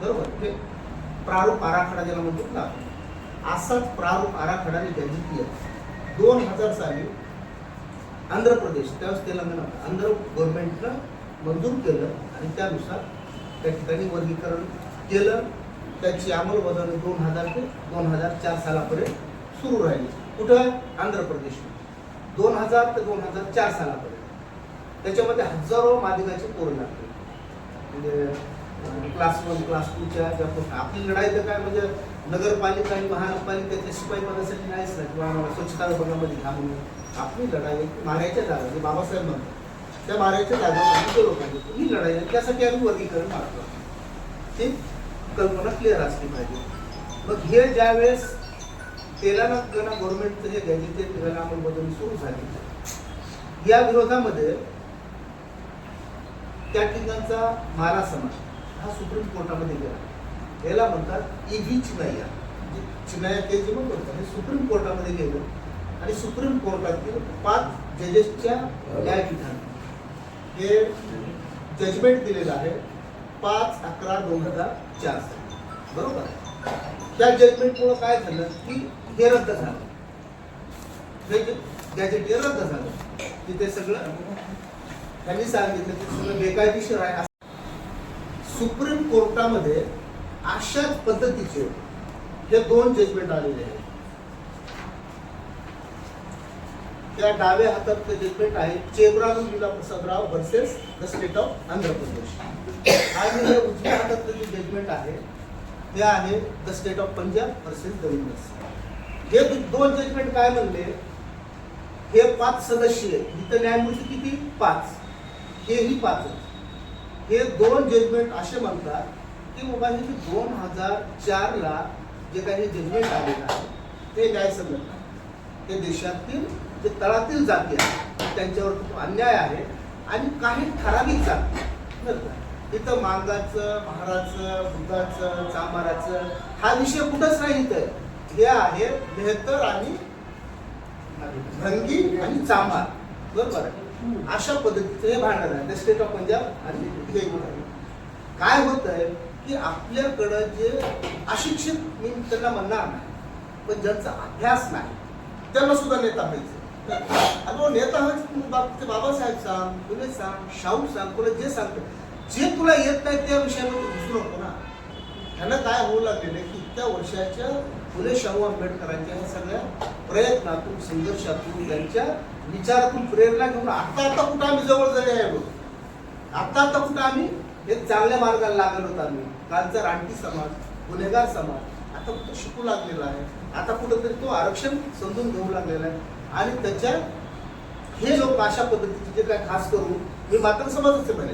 बरोबर? ते प्रारूप आराखडा ज्याला म्हणतो ना असाच प्रारूप आराखडा आणि दोन हजार साली आंध्र प्रदेश त्यावेळेस तेलंगणा आंध्र गव्हर्नमेंटनं मंजूर केलं आणि त्यानुसार त्या ठिकाणी वर्गीकरण केलं. त्याची अंमलबजावणी दोन हजार ते दोन हजार चार सालापर्यंत सुरू राहिली. कुठं? आंध्र प्रदेश दोन हजार ते दोन हजार चार सालापर्यंत. त्याच्यामध्ये हजारो मादिगाचे पोरं लागले. म्हणजे क्लास वन क्लास टूच्या ज्या आपली लढाई तर काय म्हणजे नगरपालिका आणि महानगरपालिकेच्या शिपाई पदासाठी नाहीच ना. किंवा आम्हाला स्वच्छता विभागामध्ये घ्या म्हणून आपली लढाई मारायच्या जागा. जे बाबासाहेब म्हणतात त्या मारायच्या जागेवर आमच्या गेलो ही लढाई त्यासाठी आम्ही वर्गीकरण मारतो. ती कल्पना क्लिअर असली पाहिजे. मग हे ज्यावेळेस तेलंगणा गव्हर्नमेंटचं जे गॅजेटेड निघाला अंमलबजावणी सुरू झाली. या विरोधामध्ये त्या ठिकाणचा मारा समाज. हा सुप्रीम कोर्टामध्ये गेला. याला म्हणतात इव्ही चिनाया जे चिनाया ते जे म्हणतात हे सुप्रीम कोर्टामध्ये गेलं आणि सुप्रीम कोर्टातील पाच जजेसच्या न्यायपीठाने हे जजमेंट दिलेलं आहे पाच अकरा दोन हजार चार साली. बरोबर? त्या जजमेंटमुळं काय झालं की हे रद्द झालं. गॅजेट हे रद्द झालं तिथे सगळं त्यांनी सांगितलं की सगळं बेकायदेशीर आहे सुप्रीम कोर्टामध्ये अशाच पद्धतीचे हे दोन जजमेंट आलेले आहेत. त्या डाव्या हातात जजमेंट आहे Chebrolu Leela Prasad Rao versus the state of Andhra Pradesh. आणि हे उजव्या हातात जे जजमेंट आहे ते आहे the state of Punjab versus the हे दोन जजमेंट काय म्हणले? हे पाच सदस्य आहेत. इथं न्यायमूर्ती किती? पाच. हेही पाच हे दोन जजमेंट असे म्हणतात की बाबा हे जे दोन हजार चारला जे काही जजमेंट आलेलं आहे ते न्यायसंगत नाही. ते देशातील जे तळातील जाती आहेत त्यांच्यावर खूप अन्याय आहे आणि काही ठराविक जाती बरं इथं मांगाचं महाराचं बुद्धाचं चांबाराचं हा विषय कुठंच नाही इथं. हे आहे बेहतर आणि भंगी आणि चांभार. बरोबर आहे? अशा पद्धतीचं हे भांडण आहे. स्टेट ऑफ पंजाब आणि हे आहे. काय होत आहे की आपल्याकडं जे अशिक्षित मी त्यांना म्हणणार नाही पण ज्यांचा अभ्यास नाही त्यांना सुद्धा नेता पाहिजे. अगो नेता व्हायचं बाब- ते बाबासाहेब सांग तुले सांग शाहू सांग तुला जे सांगतो जे तुला येत नाही त्या विषयामध्ये तू घुसू नको ना. त्यांना काय होऊ लागलेलं की इतक्या वर्षाच्या फुले शाहू आंबेडकरांच्या ह्या सगळ्या प्रयत्नातून संघर्षातून त्यांच्या विचारातून प्रेरणा घेऊन आत्ता आता कुठं आम्ही जवळ जरी आहे बघ. आत्ता आता कुठं आम्ही हे चांगल्या मार्गाला लागलो होतो आम्ही. कालचा रानटी समाज गुन्हेगार समाज आता कुठं शिकू लागलेला आहे? आता कुठंतरी तो आरक्षण समजून घेऊ लागलेला आहे. आणि त्याच्या हे लोक अशा पद्धतीचे जे काय खास करून मी मात्र समाजाचे म्हणे.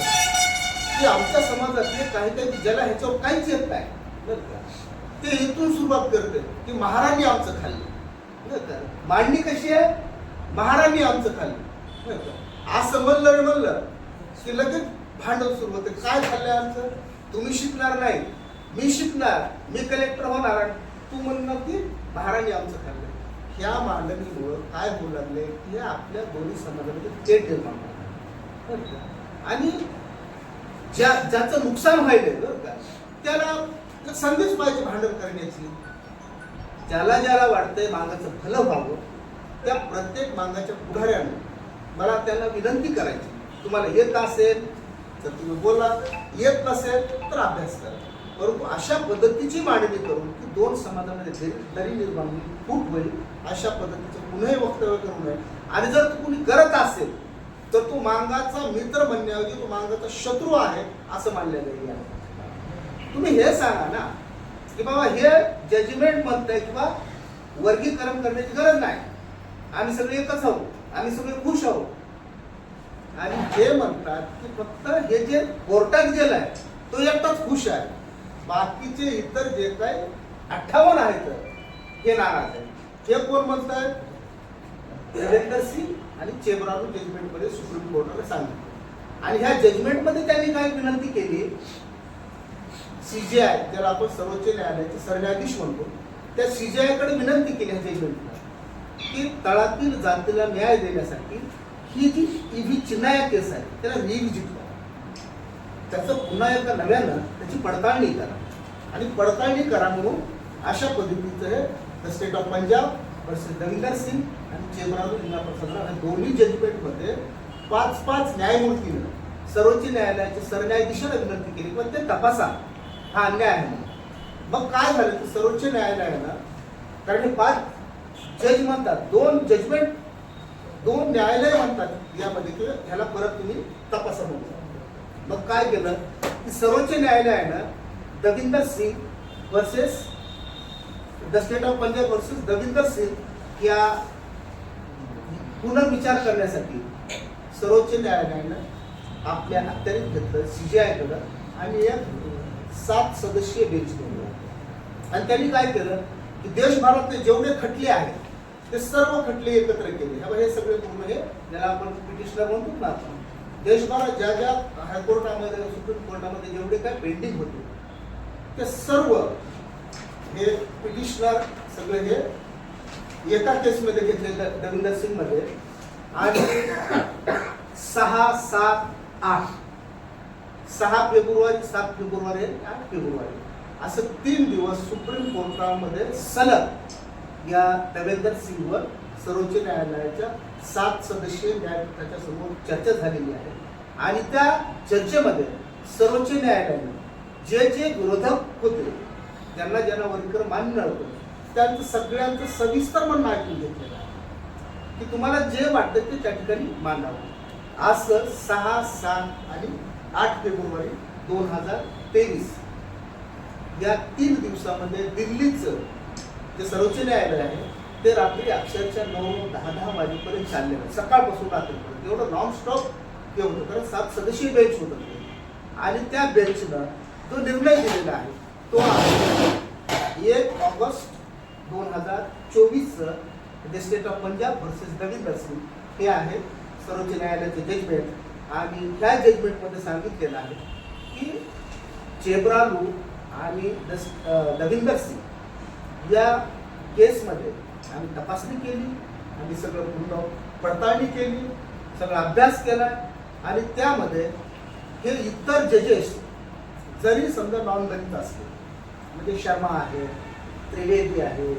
की आमच्या समाजातले काही काही ज्याला ह्याच्यावर काहीच येत नाही. बरं का? ते इथून सुरुवात करते की महाराणी आमचं खाल्लं बरं का? मांडणी कशी आहे? महाराणी आमचं खाल्लं बरं का? असं म्हणलं म्हणलं की लगेच भांडण सुरू होते. काय खाल्लंय आमचं? तुम्ही शिकणार नाही. मी शिकणार. मी कलेक्टर होणार तू म्हणणार की महाराणी आमचं खाल्लं ह्या मांडणीमुळं काय होऊ लागले की आपल्या दोन्ही समाजामध्ये चेट निर्माण होणार. आणि ज्या ज्याचं नुकसान व्हायलंय बरं का त्याला एक संधीच पाहिजे भांडण करण्याची. ज्याला ज्याला वाटतंय मागाचं भलं व्हावं त्या प्रत्येक मागाच्या पुढाऱ्यानं मला त्यांना विनंती करायची. तुम्हाला येत असेल तर तुम्ही बोला. येत नसेल तर अभ्यास करा. परंतु अशा पद्धतीची मांडणी करून की दोन समाजामध्ये दरी दरी निर्माण होईल खूप होईल अशा पद्धतीचं कुणीही वक्तव्य करू नये आणि जर तू कुणी करत असेल तर तू मांगाचा मित्र म्हणण्याऐवजी तू मांगाचा शत्रू आहे असं मानलेलं आहे तुम्ही हे सांगा ना की बाबा हे जजमेंट म्हणतंय किंवा वर्गीकरण करण्याची गरज नाही. आम्ही सगळे एकच आहोत. आम्ही सगळे खुश आहोत. आणि जे म्हणतात की फक्त हे जे कोर्टात गेलाय तो एकटाच खुश आहे. बाकीचे इतर जे काही अठ्ठावन्न आहेत हे नाराज आहेत. हे कोण म्हणतायत? देवेंदर सिंग आणि चेबरानू जजमेंटमध्ये सुप्रीम कोर्टाने सांगितलं. आणि ह्या जजमेंटमध्ये त्यांनी काय विनंती केली? सीजीआय ज्याला आपण सर्वोच्च न्यायालयाचे सरन्यायाधीश म्हणतो त्या सीजीआयकडे विनंती केली ह्या जजमेंटला. की तळातील जातीला न्याय देण्यासाठी ही जी ईव्ही चिनाया केस आहे त्याला रिव्हिजिट करा त्याचं पुन्हा एकदा नव्यानं त्याची पडताळणी करा. आणि पडताळणी करा म्हणून अशा पद्धतीचं हे the state of Punjab versus Davinder Singh आणि चेंबराजू जिल्हा प्रशासन या दोन्ही जजमेंटमध्ये पाच पाच न्यायमूर्तीनं सर्वोच्च न्यायालयाचे सरन्यायाधीशाला विनंती केली पण ते तपासा. हा अन्याय आहे म्हणून. मग काय झालं? तर सर्वोच्च न्यायालयानं कारण हे पाच जज म्हणतात दोन जजमेंट दोन न्यायालय म्हणतात यामध्ये की ह्याला परत तुम्ही तपासा म्हणून मग काय केलं? की सर्वोच्च न्यायालयानं Davinder Singh versus the state of Punjab versus Davinder Singh या पुनर्विचार करण्यासाठी सर्वोच्च न्यायालयानं आपल्या अखत्यारीत घेतलं सीजीआयकडं आणि एक सात सदस्यीय बेंच नेमलं आणि त्यांनी काय केलं? की देशभरातले जेवढे खटले आहेत ते सर्व खटले एकत्र केले. हे बघा, हे सगळे पूर्ण हे ज्याला आपण पिटिशनर म्हणतो ना देशभरात ज्या ज्या हायकोर्टामध्ये सुप्रीम कोर्टामध्ये जेवढे काय पेंडिंग होते ते सर्व हे पिटिशनर सगळे हे एका केसमध्ये घेतले द- दविंदर सिंगमध्ये आणि सहा सात आठ. सहा फेब्रुवारी सात फेब्रुवारी आणि आठ फेब्रुवारी. असं तीन दिवस सुप्रीम कोर्टामध्ये सलग या देवेंदर सिंगवर सर्वोच्च न्यायालयाच्या सात सदस्यीय न्यायपीठाच्या समोर चर्चा झालेली आहे. आणि त्या चर्चेमध्ये सर्वोच्च न्यायालयाने जे जे विरोधक होते ज्यांना ज्यांना वर्गीकर मान्य नव्हतं त्यांचं सगळ्यांचं सविस्तर म्हणणं ऐकून घेतलेलं आहे. की तुम्हाला जे वाटतं ते त्या ठिकाणी मांडावं. असं सहा सात आणि आठ फेब्रुवारी दोन हजार तेवीस या तीन दिवसामध्ये दिल्लीचं जे सर्वोच्च न्यायालय आहे ते रात्री अक्षरशः नऊ नऊ दहा दहा वाजेपर्यंत चाललेलं आहे सकाळपासून रात्रीपर्यंत एवढं नॉन स्टॉप हे होतं कारण सात सदस्यीय बेंच होतं आणि त्या बेंचनं जो निर्णय दिलेला आहे तो आहे एक ऑगस्ट दोन हजार चोवीसचं the state of Punjab versus Davinder Singh हे आहे सर्वोच्च न्यायालयाचे जजमेंट आणि ह्या जजमेंटमध्ये सांगितलेलं आहे की चेब्रालू आणि दस- दविंदर सिंग या केसमध्ये आम्ही तपासणी केली आम्ही सगळं पूर्ण पडताळणी केली सगळा अभ्यास केला आणि त्यामध्ये हे इतर जजेस जरी समजा नॉन दलित असले म्हणजे शर्मा आहे त्रिवेदी आहे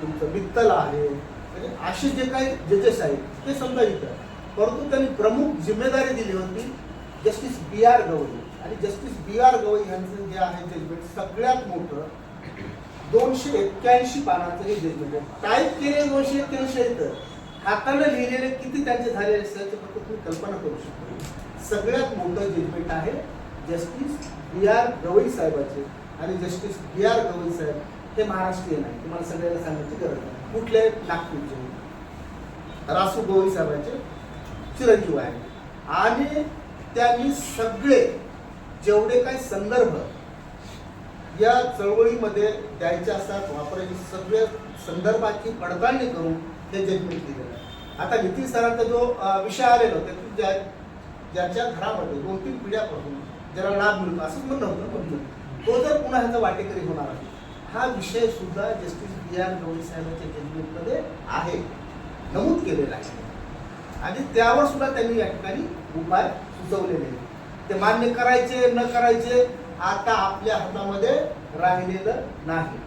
तुमचं मित्तल आहे म्हणजे असे जे काही जजेस आहेत ते समजा इतर. परंतु त्यांनी प्रमुख जिम्मेदारी दिली होती जस्टिस बी आर गवई. आणि जस्टिस बी आर गवई यांचं जे आहे जजमेंट सगळ्यात मोठं दोनशे एक्क्याऐंशी पानाचं हे जजमेंट आहे टाईप केले दोनशे एक्क्याऐंशी तर हाताने लिहिलेले किती त्यांचे झालेले असल्याचे ते फक्त तुम्ही कल्पना करू शकता. सगळ्यात मोठं जजमेंट आहे जस्टिस बी आर गवई साहेबाचे आणि जस्टिस बी आर गवई साहेब हे महाराष्ट्रीयन आहे तुम्हाला सगळ्याला सांगायची गरज नाही. कुठले? नागपूरचे. रासू गवई साहेबांचे. चिरंजीव आहे आणि त्यांनी सगळे जेवढे काही संदर्भ या चळवळीमध्ये द्यायचे असतात वापरायची सगळ्या संदर्भाची पडताळणी करून ते जजमेंट दिलेलं आहे आता नितीन सरांचा जो विषय आलेला होता की ज्या ज्याच्या घरामध्ये दोन तीन पिढ्यापासून ज्याला लाभ मिळतो असं म्हणणं होतं ना म्हणून. तो जर पुन्हा ह्याचा वाटेकरी होणार आहे हा विषय सुद्धा जस्टिस बी आर गवळी साहेबांच्या जजमेंटमध्ये आहे नमूद केलेला आहे आणि त्यावर सुद्धा त्यांनी या ठिकाणी उपाय सुचवलेले आहेत. ते मान्य करायचे न करायचे आता आपल्या हातामध्ये राहिलेलं नाही.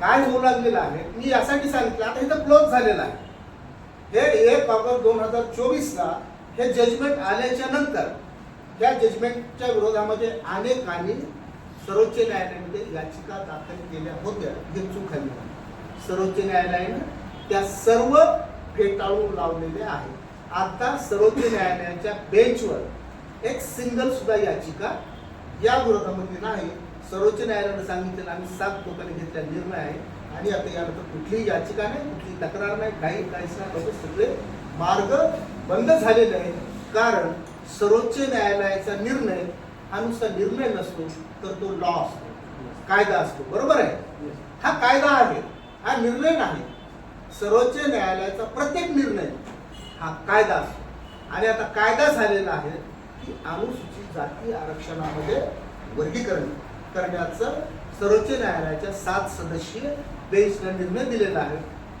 काय होऊ लागलेलं आहे? मी यासाठी सांगितलं आता इथं क्लोज झालेलं आहे. हे एक ऑगस्ट दोन हजार चोवीसला हे जजमेंट आल्याच्यानंतर त्या जजमेंटच्या विरोधामध्ये अनेकांनी सर्वोच्च न्यायालयामध्ये याचिका दाखल केल्या होत्या हे चूक सर्वोच्च न्यायालयानं त्या सर्व फेटाळून लावलेले आहेत. आता सर्वोच्च न्यायालयाच्या बेंचवर एक सिंगल सुद्धा याचिका या विरोधामध्ये नाही सर्वोच्च न्यायालयानं सांगितलेलं आम्ही सात लोकांनी घेतलेला निर्णय आहे. आणि आता यानंतर कुठलीही याचिका नाही कुठली तक्रार नाही काही काहीच नाही. सगळे मार्ग बंद झालेले आहेत. कारण सर्वोच्च न्यायालयाचा निर्णय हा नुसता निर्णय नसतो तर तो लॉ असतो. कायदा असतो. बरोबर आहे? हा कायदा आहे. हा निर्णय नाही. सर्वोच्च न्यायालयाचा प्रत्येक निर्णय हा कायदा असतो. आणि आता कायदा झालेला आहे की अनुसूचित जाती आरक्षणामध्ये वर्गीकरण करण्याचं सर्वोच्च न्यायालयाच्या सात सदस्यीय बेंचने निर्णय दिलेला आहे.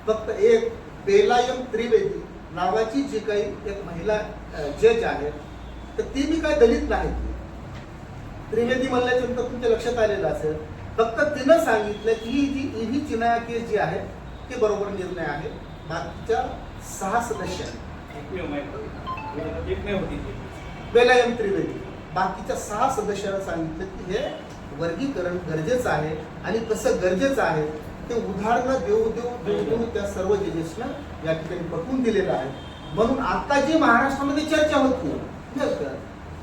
फक्त एक बेलायम त्रिवेदी नावाची जी काही एक महिला जज आहे तर ती मी काय दलित नाही. त्रिवेदी म्हणल्याच्यानंतर तुमच्या लक्षात आलेलं असेल फक्त तिनं सांगितलं की ही जी इव्ही चिनाया केस जी आहे ते बरोबर निर्णय आहे. बाकीच्या सहा सदस्य एकमेव बेलायम त्रिवेदी बाकीच्या सहा सदस्यांना सांगितलं की हे वर्गीकरण गरजेचं आहे आणि कसं गरजेचं आहे ते उदाहरणं देऊ देऊ देऊ देऊ त्या सर्व जजेसना या ठिकाणी पटवून दिलेलं आहे. म्हणून आता जी महाराष्ट्रामध्ये चर्चा होती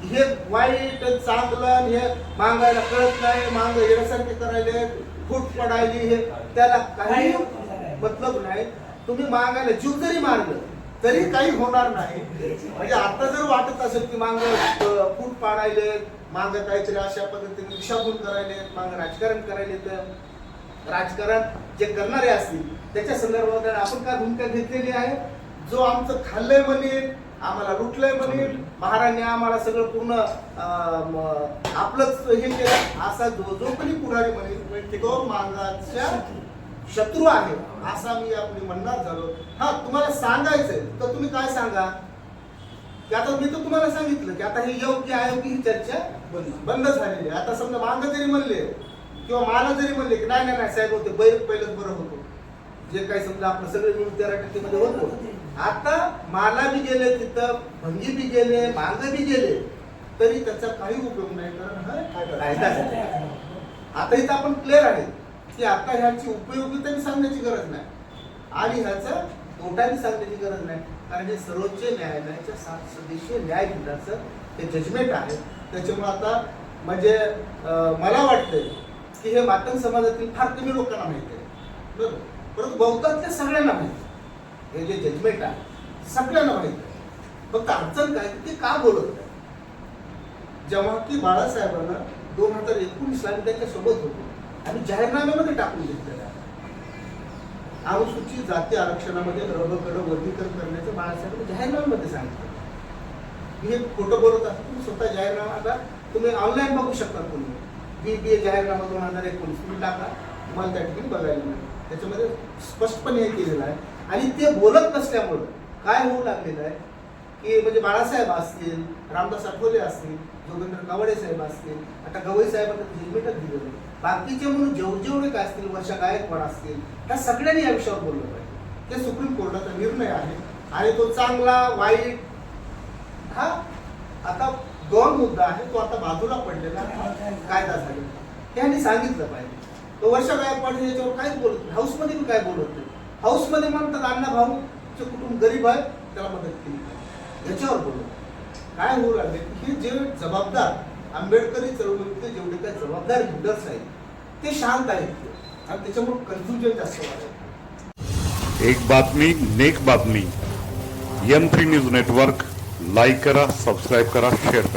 हे वाईट चांगलं हे मागायला कळत नाही मांग येण्यासारखे करायले फूट पडायली हे त्याला काही मतलब नाही. तुम्ही मागायला जीव जरी मारलं तरी काही होणार नाही. म्हणजे आता जर वाटत असेल की मांग फूट पाडायले मांग काहीतरी अशा पद्धतीने दिशाभूल करायले मांग राजकारण करायले तर राजकारण जे करणारे असतील त्याच्या संदर्भात आपण काय भूमिका घेतलेली आहे? जो आमचं खाल्लंय म्हणेल आम्हाला लुटलंय म्हणेल महाराणी आम्हाला सगळं पूर्ण आपलंच हे केलं असा जो जो कोणी पुढारी म्हणेल तो मांगाच्या शत्रू आहे. असा मी यापुढे म्हणणार झालो. हा तुम्हाला सांगायचंय. तर तुम्ही काय सांगा? की आता मी तर तुम्हाला सांगितलं की आता हे योग्य आहे ही चर्चा बंद झालेली आहे. आता समजा मांग जरी म्हणले किंवा मला जरी म्हणले की नाही नाही नाही साहेब होते. बैल पहिलंच बरं होतो. जे काही समजा आपलं सगळे मिळून तेरा टक्केमध्ये होतो. आता माला बी गेले तिथं भंगी बी गेले मांग बी गेले तरी त्याचा काही उपयोग नाही. कारण हा कायदा आता इथं आपण क्लिअर आहे. की आता ह्याची उपयोगिता सांगण्याची गरज नाही. आणि ह्याचं तोट्याने सांगण्याची गरज नाही. कारण जे सर्वोच्च न्यायालयाच्या सात सदस्यीय न्यायपीठाचं ते जजमेंट आहे. त्याच्यामुळे आता म्हणजे मला वाटतंय की हे मातंग समाजातील फार कमी लोकांना माहिती आहे. बरोबर? परंतु बहुतातल्या सगळ्यांना माहिती हे जे जजमेंट आहे सगळ्यांना माहिती आहे. फक्त अडचण काय? ते का बोलत नाही जेव्हा की बाळासाहेबांना दोन हजार एकोणीसला आम्ही त्यांच्यासोबत होतो. आणि जाहीरनाम्यामध्ये टाकून घेतलेलं आहे. अनुसूचित जाती आरक्षणामध्ये रबकडं वर्गीकरण करण्याचं बाळासाहेबांनी जाहीरनाम्यामध्ये सांगितलं. मी हे खोटं बोलत असतो तुम्ही स्वतः जाहीरनामा आता तुम्ही ऑनलाईन बघू शकता तुम्ही बी बी ए जाहीरनामा दोन हजार एकोणीस तुम्ही टाका. तुम्हाला त्या ठिकाणी बघायला मिळेल. त्याच्यामध्ये स्पष्टपणे हे केलेलं आहे. आणि ते बोलत नसल्यामुळं काय होऊ लागलेलं आहे? की म्हणजे बाळासाहेब असतील रामदास आठवले असतील जोगेंद्र कावडे साहेब असतील आता गवई साहेबांना हेल्मेटच दिलेलं आहे बाकीचे म्हणून जेवढे जेवढे काय असतील वर्षा गायकवाड असतील त्या सगळ्यांनी या विषयावर बोललं पाहिजे. ते सुप्रीम कोर्टाचा निर्णय आहे आणि तो चांगला वाईट हा आता दोन मुद्दा आहे तो आता बाजूला पडलेला कायदा झालेला त्यांनी सांगितलं पाहिजे. तो वर्षा गायकवाड याच्यावर काय बोलत नाही. हाऊसमध्ये पण काय बोलत नाही. हाऊसमध्ये म्हणतात अण्णा भाऊचे कुटुंब गरीब आहे त्याला मदत केली पाहिजे. याच्यावर बोलू. काय होऊ लागले? हे जे जबाबदार आंबेडकरी चळवळीतले जेवढे काही जबाबदार लिडर्स आहेत ते शांत आहेत. आणि त्याच्यामुळे कन्फ्युजन जास्त वाढत एक बातमी नेक बातमी. M three news network like करा सबस्क्राईब करा शेअर करा.